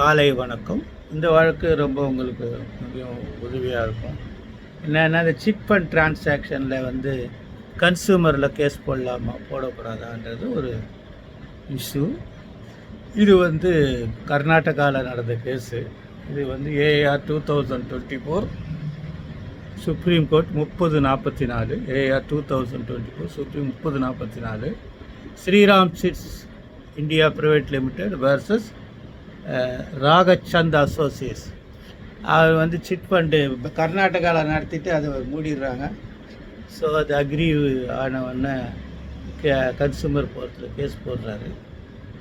காலை வணக்கம். இந்த வழக்கு ரொம்ப உங்களுக்கு மிகவும் உதவியாக இருக்கும். என்னென்னா இந்த சிட் ஃபண்ட் டிரான்சாக்ஷனில் வந்து கன்சூமரில் கேஸ் போடலாமா போடக்கூடாதான்றது ஒரு இஷ்யூ. இது வந்து கர்நாடகாவில் நடந்த கேஸு. இது வந்து AR two thousand twenty four supreme court முப்பது நாற்பத்தி நாலு. AR two thousand twenty four supreme முப்பது நாற்பத்தி நாலு. Sriram chits India private limited versus Ragachand associates அவர் வந்து சிட் ஃபண்டு கர்நாடகாவில் நடத்திட்டு அதை மூடிடுறாங்க. ஸோ அது அக்ரி ஆனவொன்னே கன்சூமர் கோர்ட்டில் கேஸ் போடுறாரு.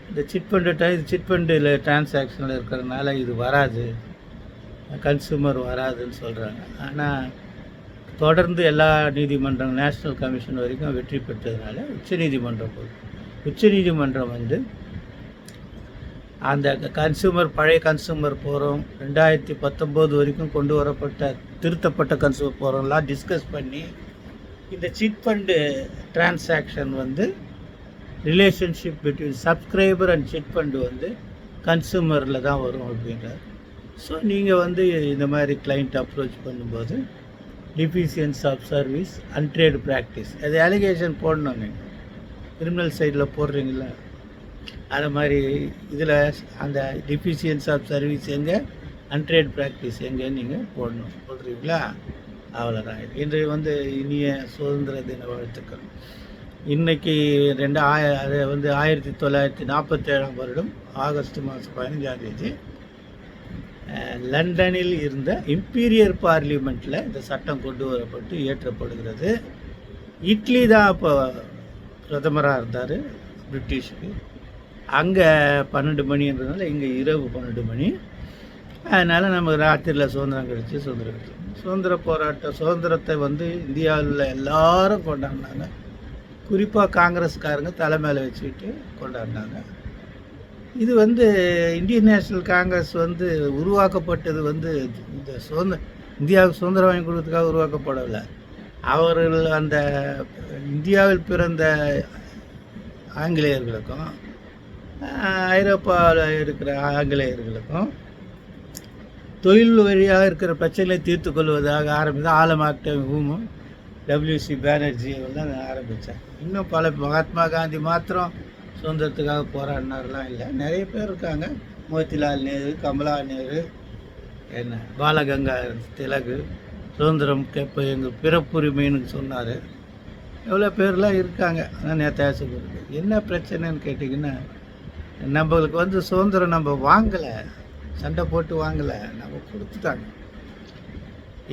இந்த சிட் ஃபண்டு டை சிட் ஃபண்டில் டிரான்சாக்ஷனில் இருக்கிறதுனால இது வராது. கன்சூமர் வராதுன்னு சொல்கிறாங்க ஆனால் தொடர்ந்து எல்லா நீதிமன்றம் நேஷ்னல் கமிஷன் வரைக்கும் வெற்றி பெற்றதுனால உச்சநீதிமன்றம் போகுது. உச்சநீதிமன்றம் வந்து அந்த கன்சூமர் பழைய கன்சூமர் போகிறோம் ரெண்டாயிரத்தி பத்தொம்போது வரைக்கும் கொண்டு வரப்பட்ட திருத்தப்பட்ட கன்சூமர் போகிறோம்லாம் டிஸ்கஸ் பண்ணி இந்த சிட் ஃபண்டு டிரான்சாக்ஷன் வந்து relationship between subscriber and chit fund வந்து கன்சூமரில் தான் வரும் அப்படின்றார். ஸோ நீங்கள் வந்து இந்த மாதிரி கிளைண்ட் அப்ரோச் பண்ணும்போது deficiency of service and trade practice அது அலிகேஷன் போடணும் நீங்கள் கிரிமினல் சைடில் போடுறீங்களா அது மாதிரி இதில் அந்த டிஃபிஷியன்ஸ் ஆஃப் சர்வீஸ் எங்கே? அன்ட்ரேட் ப்ராக்டிஸ் எங்கேன்னு நீங்கள் போடணும். போடுறீங்களா? அவ்வளோதான் இன்று வந்து இனிய சுதந்திர தின வாழ்த்துக்கள். இன்னைக்கு ரெண்டு ஆய அது வந்து ஆயிரத்தி தொள்ளாயிரத்தி நாற்பத்தேழாம் வருடம் ஆகஸ்ட் மாதம் பதினஞ்சாம் தேதி லண்டனில் இருந்த இம்பீரியர் பார்லிமெண்ட்டில் இந்த சட்டம் கொண்டு வரப்பட்டு இயற்றப்படுகிறது. இட்லி தான் அப்போ பிரதமராக இருந்தார் பிரிட்டிஷுக்கு. அங்கே பன்னெண்டு மணின்றதுனால இங்கே இரவு பன்னெண்டு மணி. அதனால் நமக்கு ராத்திரியில் சுதந்திரம் கிடச்சி சுதந்திரம் கிடச்சி. சுதந்திர போராட்டம் சுதந்திரத்தை வந்து இந்தியாவில் எல்லாரும் கொண்டாடினாங்க. குறிப்பாக காங்கிரஸ்காரங்க தலை மேலே வச்சுக்கிட்டு கொண்டாடினாங்க. இது வந்து இந்தியன் நேஷனல் காங்கிரஸ் வந்து உருவாக்கப்பட்டது வந்து இந்த சுதந்திர இந்தியாவுக்கு சுதந்திரம் வாங்கி கொடுத்ததுக்காக உருவாக்கப்படவில்லை. அவர்கள் அந்த இந்தியாவில் பிறந்த ஆங்கிலேயர்களுக்கும் ஐரோப்பாவில் இருக்கிற ஆங்கிலேயர்களுக்கும் தொழில் வழியாக இருக்கிற பிரச்சனைகளை தீர்த்து கொள்வதாக ஆரம்பித்து ஆலமாக்டம் ஹூமும் டபிள்யூசி பேனர்ஜி தான் ஆரம்பித்தார் இன்னும் பல மகாத்மா காந்தி மாத்திரம் சுதந்திரத்துக்காக போராடினார்லாம் இல்லை. நிறைய பேர் இருக்காங்க. மோதிலால் நேரு கமலா நேரு என்ன பாலகங்கா திலகு சுதந்திரம் கேட்ப எங்கள் பிறப்புரிமைன்னு சொன்னார். எவ்வளோ பேர்லாம் இருக்காங்க. ஆனால் நேற்று என்ன பிரச்சனைன்னு கேட்டிங்கன்னா நம்மளுக்கு வந்து சுதந்திரம் நம்ம வாங்கலை. சண்டை போட்டு வாங்கலை. நம்ம கொடுத்துட்டாங்க.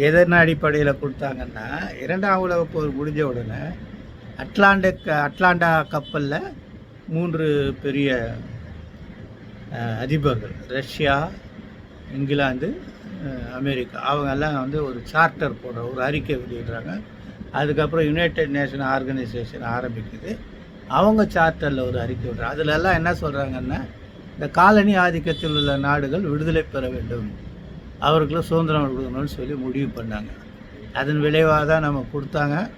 எதன அடிப்படையில் கொடுத்தாங்கன்னா இரண்டாம் உலக போர் முடிஞ்ச உடனே அட்லாண்டிக் அட்லாண்டா கப்பலில் மூன்று பெரிய அதிபர்கள் ரஷ்யா இங்கிலாந்து அமெரிக்கா. அவங்க எல்லாம் வந்து ஒரு சார்ட்டர் போடுற ஒரு அறிக்கை வெளியிடுறாங்க. அதுக்கப்புறம் யுனைடெட் நேஷன் ஆர்கனைசேஷன் ஆரம்பிக்குது. அவங்க சார்ட்டரில் ஒரு அறிக்கை விடுறாங்க அதிலெல்லாம் என்ன சொல்கிறாங்கன்னா இந்த காலனி ஆதிக்கத்தில் உள்ள நாடுகள் விடுதலை பெற வேண்டும். அவர்களும் சுதந்திரம் கொடுக்கணும்னு சொல்லி முடிவு பண்ணாங்க. அதன் விளைவாக தான் நம்ம கொடுத்தாங்க.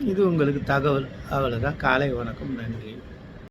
இது உங்களுக்கு தகவல். அவ்வளோதான் காலை வணக்கம். நன்றி.